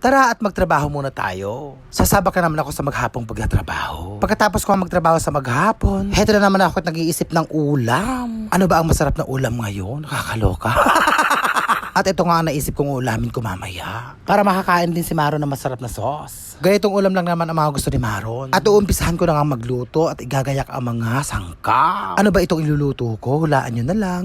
Tara at magtrabaho muna tayo. Sasabak ka naman ako sa maghapong pagtatrabaho. Pagkatapos ko magtrabaho sa maghapon, heto na naman ako at nag-iisip ng ulam. Ano ba ang masarap na ulam ngayon? Nakakaloka. At ito nga ang naisip kong ulamin ko mamaya. Para makakain din si Maron ng masarap na sauce. Ganitong ulam lang naman ang mga gusto ni Maron. At uumpisahan ko na nga magluto at igagayak ang mga sangkap. Ano ba itong iluluto ko? Hulaan nyo na lang.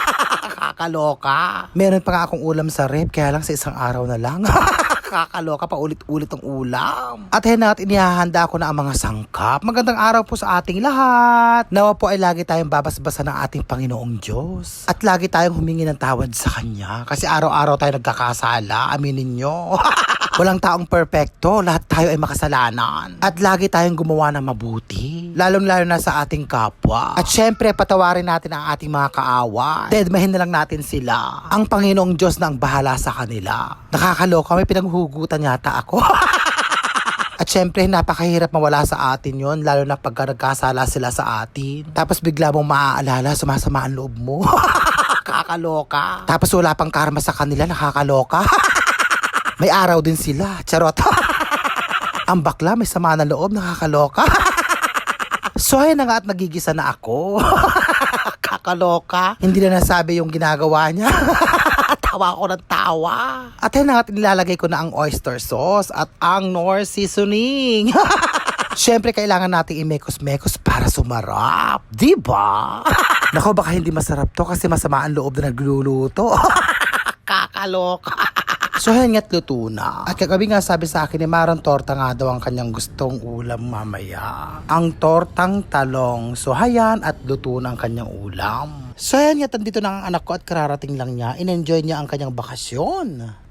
Kakaloka. Meron pa nga akong ulam sa rep, kaya lang sa isang araw na lang. Kakaloka pa ulit-ulit ang ulam. At hen at inihahanda ko na ang mga sangkap. Magandang araw po sa ating lahat. Nawa po ay lagi tayong babasbasa ng ating Panginoong Diyos. At lagi tayong humingi ng tawad sa Kanya. Kasi araw-araw tayo nagkakasala. Aminin nyo. Walang taong perpekto, lahat tayo ay makasalanan. At lagi tayong gumawa ng mabuti. Lalong-lalo na sa ating kapwa. At syempre, patawarin natin ang ating mga kaawa. Deadmahin na lang natin sila. Ang Panginoong Diyos na ang bahala sa kanila. Nakakaloka, may pinanghugutan yata ako. At syempre, napakahirap mawala sa atin yon lalo na pagka nagkasala sila sa atin. Tapos bigla mong maaalala, sumasama ang loob mo. Kakaloka. Tapos wala pang karma sa kanila, nakakaloka. May araw din sila. Charot. Ang bakla may sama ng loob, nakakaloka. so ayun na nga at nagigisa na ako. Kakaloka. Hindi na nasabi yung ginagawa niya. tawa ako ng tawa. At ayun na nga at nilalagay ko na ang oyster sauce at ang nor seasoning. Siyempre, kailangan nating imekos-mekos para sumarap. Di ba? Nako, baka hindi masarap to kasi masama ang loob na nagluluto. Kakaloka. So, yan nga't luto na. At kagabi nga sabi sa akin ni Maron torta nga daw ang kanyang gustong ulam mamaya. Ang tortang talong. So, hayan at luto na ang kanyang ulam. So, yan nga't andito na ang anak ko at kararating lang niya. In-enjoy niya ang kanyang bakasyon.